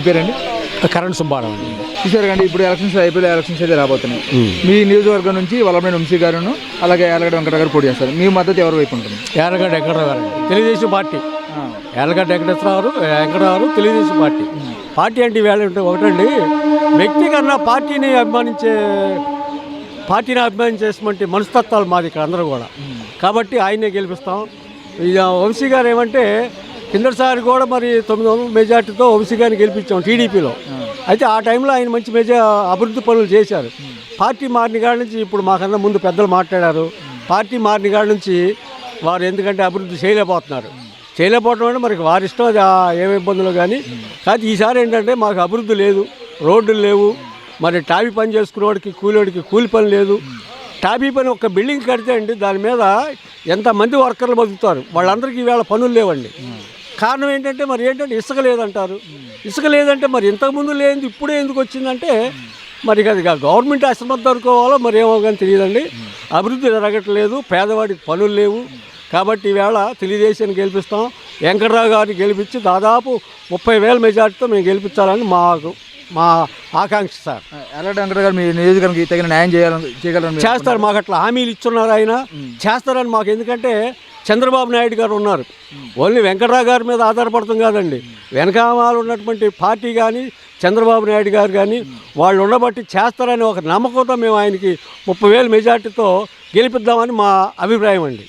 మీ పేరండి? కరెంట్ సుబ్బారావు అండి. చూసారు కండి ఇప్పుడు ఎలక్షన్స్ అయిపోయి ఎలక్షన్స్ అయితే రాబోతున్నాయి. మీ. నియోజకవర్గం నుంచి వల్లభనేని వంశీ గారును అలాగే యాలగడ్డ వెంకట గారు పోటీ చేస్తారు. మీ మద్దతు ఎవరి వైపు ఉంటుంది? యాలగడ్డ వెంకటరావు గారు Telugu Desam party. Yalagadda Venkateswararao Venkatarao Telugu Desam party. Party అంటే వేళ ఉంటే ఒకటండి వ్యక్తి కన్నా పార్టీని అభిమానించే పార్టీని అభిమానించేసమంటే మనస్తత్వాలు మాది ఇక్కడ అందరూ కూడా. కాబట్టి ఆయనే గెలిపిస్తాం. ఇక వంశీ గారు ఏమంటే కిందసారి కూడా మరి తొమ్మిది వందల మెజార్టీతో వంశీ గారిని గెలిపించాం టీడీపీలో. అయితే ఆ టైంలో ఆయన మంచి మెజా అభివృద్ధి పనులు చేశారు. పార్టీ మారిన కాడ నుంచి ఇప్పుడు మాకన్నా ముందు పెద్దలు మాట్లాడారు. పార్టీ మారిన కాడ నుంచి వారు ఎందుకంటే అభివృద్ధి చేయలేకపోతున్నారు. చేయలేకపోవడం అంటే మనకి వారి ఇష్టం అది ఏమి ఇబ్బందులు కానీ. కానీ ఈసారి ఏంటంటే మాకు అభివృద్ధి లేదు. రోడ్లు లేవు. మరి టాబీ పని చేసుకునేవాడికి కూలివాడికి కూలి పని లేదు. టాబీ పని ఒక బిల్డింగ్ కడితే అండి దాని మీద ఎంతమంది వర్కర్లు బతుకుతారు. వాళ్ళందరికీ ఈవేళ పనులు లేవండి. కారణం ఏంటంటే మరి ఏంటంటే ఇసుక లేదంటారు. ఇసుక లేదంటే మరి ఇంతకుముందు లేనిది ఇప్పుడే ఎందుకు వచ్చిందంటే మరి అది గవర్నమెంట్ అశ్రద్ధ అనుకోవాలో మరి ఏమో కానీ తెలియదండి. అభివృద్ధి జరగట్లేదు పేదవాడికి పనులు లేవు. కాబట్టి ఈవేళ తెలుగుదేశాన్ని గెలిపిస్తాం. వెంకటరావు గారిని గెలిపించి దాదాపు ముప్పై వేల మెజార్టీతో మేము గెలిపించాలని మాకు మా ఆకాంక్ష సార్. యాలగడ్డ వెంకట గారు మీ నియోజకవర్గానికి తగిన న్యాయం చేయాలని చేయగలరని మీరు చేస్తారు మాకు అట్లా హామీలు ఇచ్చున్నారు ఆయన. చేస్తారని మాకు ఎందుకంటే చంద్రబాబు నాయుడు గారు ఉన్నారు. ఓన్లీ వెంకటరావు గారి మీద ఆధారపడతాం కాదండి. వెనకామాలు ఉన్నటువంటి పార్టీ కానీ చంద్రబాబు నాయుడు గారు కానీ వాళ్ళు ఉండబట్టి చేస్తారని ఒక నమ్మకంతో మేము ఆయనకి ముప్పై వేల మెజార్టీతో గెలిపిద్దామని మా అభిప్రాయం అండి.